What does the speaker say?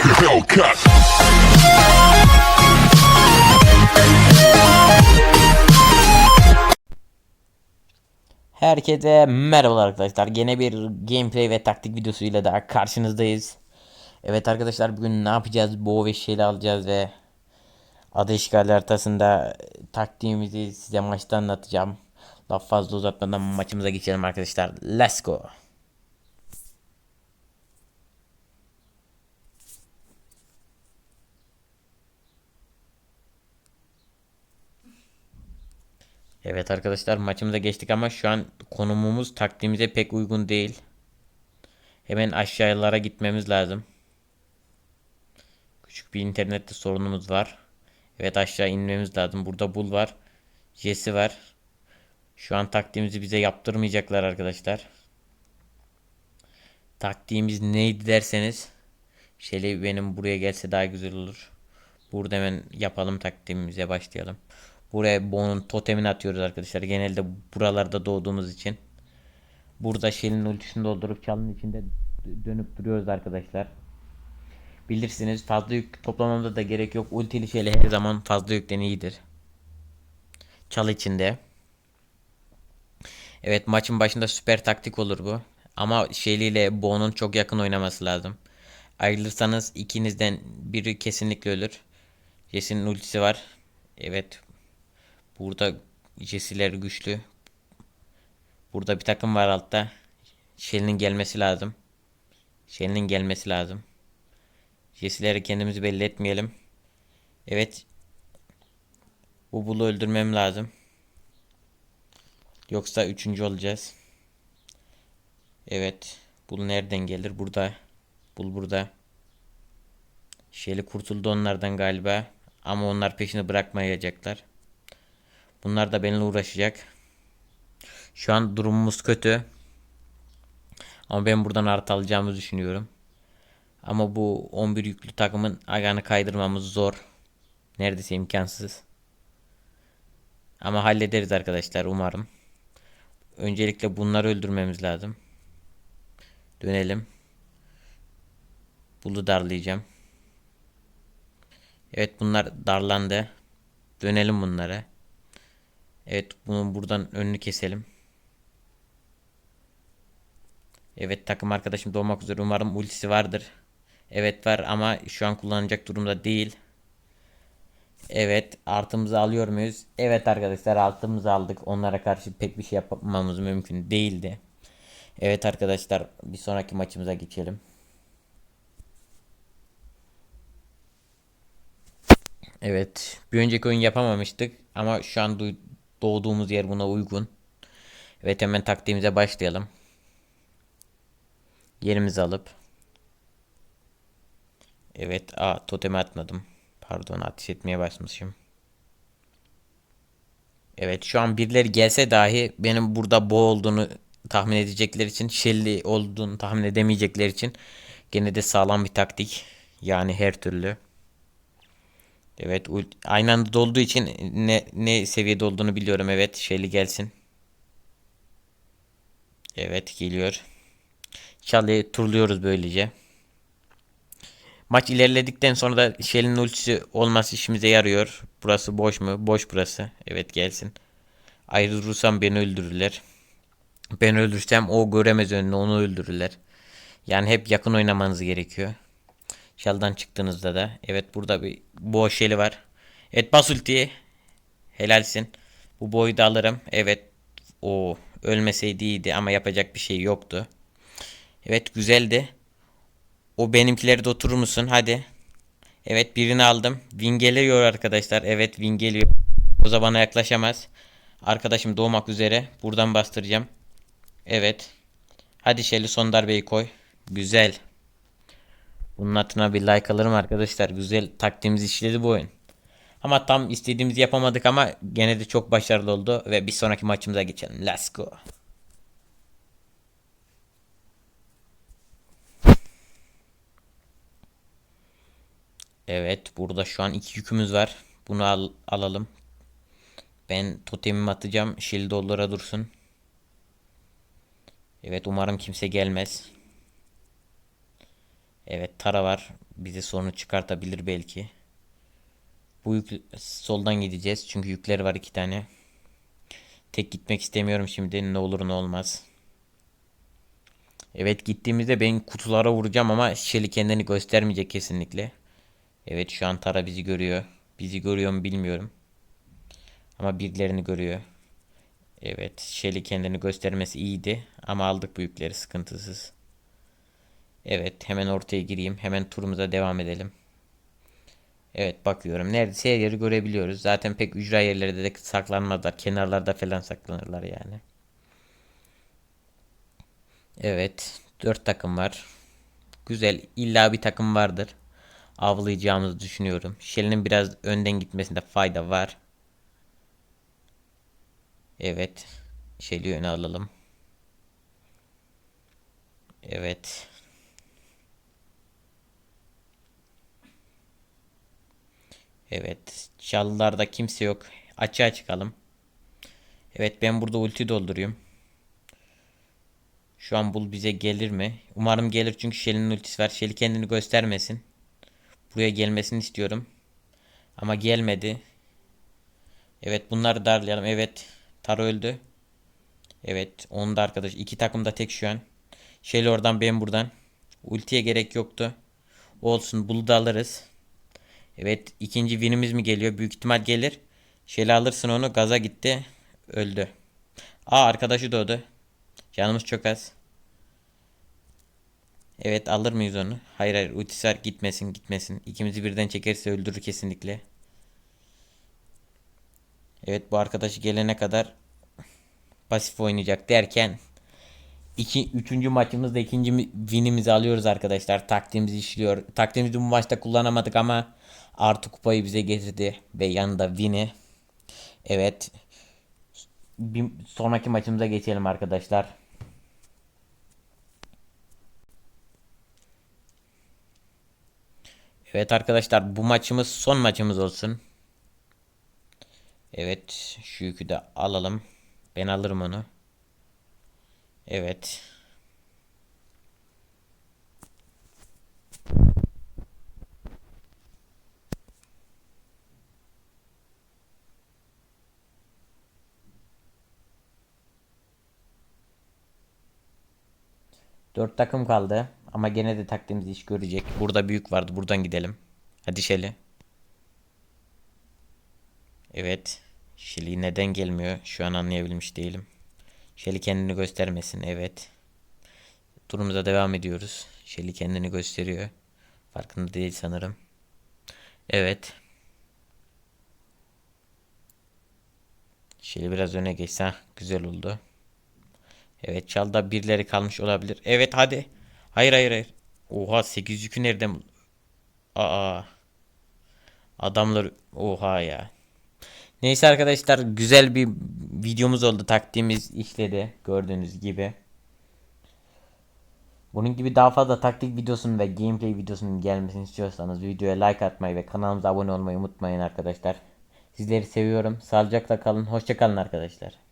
Hellcat. Herkese merhabalar arkadaşlar. Gene bir gameplay ve taktik videosuyla daha karşınızdayız. Evet arkadaşlar bugün ne yapacağız? Boğ ve şeyle alacağız ve ada işgali haritasında taktiğimizi size maçta anlatacağım. Laf fazla uzatmadan maçımıza geçelim arkadaşlar. Let's go. Evet arkadaşlar maçımıza geçtik ama şu an konumumuz taktiğimize pek uygun değil. Hemen aşağılara gitmemiz lazım. Küçük bir internette sorunumuz var. Evet aşağı inmemiz lazım. Burada bul var. Jesse var. Şu an taktiğimizi bize yaptırmayacaklar arkadaşlar. Taktiğimiz neydi derseniz. Şöyle benim buraya gelse daha güzel olur. Burada hemen yapalım taktiğimize başlayalım. Buraya Bo'nun totemini atıyoruz arkadaşlar. Genelde buralarda doğduğumuz için. Burada Shell'in ultisini doldurup çalının içinde dönüp duruyoruz arkadaşlar. Bilirsiniz fazla yük toplamamıza da gerek yok. Ultili Shell'i her zaman fazla yükten iyidir. Çal içinde. Evet maçın başında süper taktik olur bu. Ama Shelly ile Bo'nun çok yakın oynaması lazım. Ayrılırsanız ikinizden biri kesinlikle ölür. Jesse'nin ultisi var. Evet. Burada Jesse'ler güçlü. Burada bir takım var altta. Shelly'nin gelmesi lazım. Shelly'nin gelmesi lazım. Jesse'leri kendimizi belli etmeyelim. Evet. Bu bulu öldürmem lazım. Yoksa üçüncü olacağız. Evet. Bul nereden gelir? Burada. Bul burada. Şeli kurtuldu onlardan galiba. Ama onlar peşini bırakmayacaklar. Bunlar da benimle uğraşacak. Şu an durumumuz kötü. Ama ben buradan artı alacağımızı düşünüyorum. Ama bu 11 yüklü takımın ayağını kaydırmamız zor. Neredeyse imkansız. Ama hallederiz arkadaşlar umarım. Öncelikle bunları öldürmemiz lazım. Dönelim. Bulu darlayacağım. Evet bunlar darlandı. Dönelim bunlara. Evet bunun buradan önünü keselim. Evet takım arkadaşım doğmak üzere umarım ultisi vardır. Evet var ama şu an kullanacak durumda değil. Evet artımızı alıyor muyuz? Evet arkadaşlar altımızı aldık. Onlara karşı pek bir şey yapmamız mümkün değildi. Evet arkadaşlar bir sonraki maçımıza geçelim. Evet bir önceki oyun yapamamıştık ama şu an doğduğumuz yer buna uygun. Evet hemen taktiğimize başlayalım. Yerimizi alıp. Evet a totemi atmadım. Pardon ateş etmeye başlamışım. Evet şu an birileri gelse dahi benim burada bo olduğunu tahmin edecekler için Shelly olduğunu tahmin edemeyecekler için gene de sağlam bir taktik. Yani her türlü. Evet aynı anda dolduğu için ne ne seviyede olduğunu biliyorum. Evet Shelly gelsin. Evet geliyor. Charlie'yi turluyoruz böylece. Maç ilerledikten sonra da Shell'in ultisi olması işimize yarıyor. Burası boş mu? Boş burası. Evet gelsin. Ayrılırsam beni öldürürler. Ben öldürsem o göremez önünü onu öldürürler. Yani hep yakın oynamanız gerekiyor. Shell'dan çıktığınızda da. Evet burada bir boş Shell'i var. Evet bas ultiyi. Helalsin. Bu boyu da alırım. Evet. O ölmeseydi iyiydi ama yapacak bir şey yoktu. Evet güzeldi. O benimkileri de oturur musun? Hadi. Evet birini aldım. Win geliyor arkadaşlar. Evet win geliyor. O zaman yaklaşamaz. Arkadaşım doğmak üzere. Buradan bastıracağım. Evet. Hadi Shelly son darbeyi koy. Güzel. Bunun altına bir like alırım arkadaşlar. Güzel taktiğimiz işledi bu oyun. Ama tam istediğimizi yapamadık ama gene de çok başarılı oldu. Ve bir sonraki maçımıza geçelim. Let's go. Evet burada şu an iki yükümüz var. Bunu al, alalım. Ben totemimi atacağım. Shield dolara dursun. Evet umarım kimse gelmez. Evet Tara var. bize sorunu çıkartabilir belki. Bu yük soldan gideceğiz çünkü yükleri var iki tane. Tek gitmek istemiyorum şimdi ne olur ne olmaz. Evet gittiğimizde ben kutulara vuracağım ama Shelly kendini göstermeyecek kesinlikle. Evet şu an Tara bizi görüyor. Bizi görüyor mu bilmiyorum. Ama birilerini görüyor. Evet Shelly kendini göstermesi iyiydi. Ama aldık bu yükleri sıkıntısız. Evet hemen ortaya gireyim. Hemen turumuza devam edelim. Evet bakıyorum. Neredeyse her yeri görebiliyoruz. Zaten pek ücra yerlerde de saklanmazlar. Kenarlarda falan saklanırlar yani. Evet. Dört takım var. Güzel. İlla bir takım vardır. Avlayacağımızı düşünüyorum. Shell'in biraz önden gitmesinde fayda var. Evet. Shell'i öne alalım. Evet. Evet. Çalılarda kimse yok. Açığa çıkalım. Evet ben burada ulti dolduruyorum. Şu an bul bize gelir mi? Umarım gelir çünkü Shelly'nin ultisi var. Shelly kendini göstermesin. Buraya gelmesini istiyorum. Ama gelmedi. Evet bunları darlayalım. Evet. Taro öldü. Evet. Onun da arkadaş. iki takım da tek şu an. Shelly oradan ben buradan. Ultiye gerek yoktu. Olsun. Bulu da alırız. Evet. ikinci winimiz mi geliyor? Büyük ihtimal gelir. Shelly alırsın onu. Gaza gitti. Öldü. Aa arkadaşı doğdu. Canımız çok az. Evet alır mıyız onu? Hayır hayır ultisi gitmesin gitmesin. İkimizi birden çekerse öldürür kesinlikle. Evet bu arkadaşı gelene kadar pasif oynayacak derken iki, üçüncü maçımızda ikinci mi- winimizi alıyoruz arkadaşlar. Taktiğimiz işliyor. Taktiğimizi bu maçta kullanamadık ama artı kupayı bize getirdi ve yanında win'i. Evet. Bir sonraki maçımıza geçelim arkadaşlar. Evet arkadaşlar bu maçımız son maçımız olsun. Evet şu yükü de alalım. Ben alırım onu. Evet. Dört takım kaldı. Ama gene de taktiğimiz iş görecek. Burada büyük vardı. Buradan gidelim. Hadi Şeli. Evet. Şeli neden gelmiyor? Şu an anlayabilmiş değilim. Şeli kendini göstermesin. Evet. Durumuza devam ediyoruz. Şeli kendini gösteriyor. Farkında değil sanırım. Evet. Şeli biraz öne geçse güzel oldu. Evet çalda birileri kalmış olabilir. Evet hadi. Hayır hayır hayır. Oha 8 yükü nereden? Aa. Adamlar oha ya. Neyse arkadaşlar güzel bir videomuz oldu. Taktiğimiz işledi gördüğünüz gibi. Bunun gibi daha fazla taktik videosunun ve gameplay videosunun gelmesini istiyorsanız videoya like atmayı ve kanalımıza abone olmayı unutmayın arkadaşlar. Sizleri seviyorum. Sağlıcakla kalın. Hoşça kalın arkadaşlar.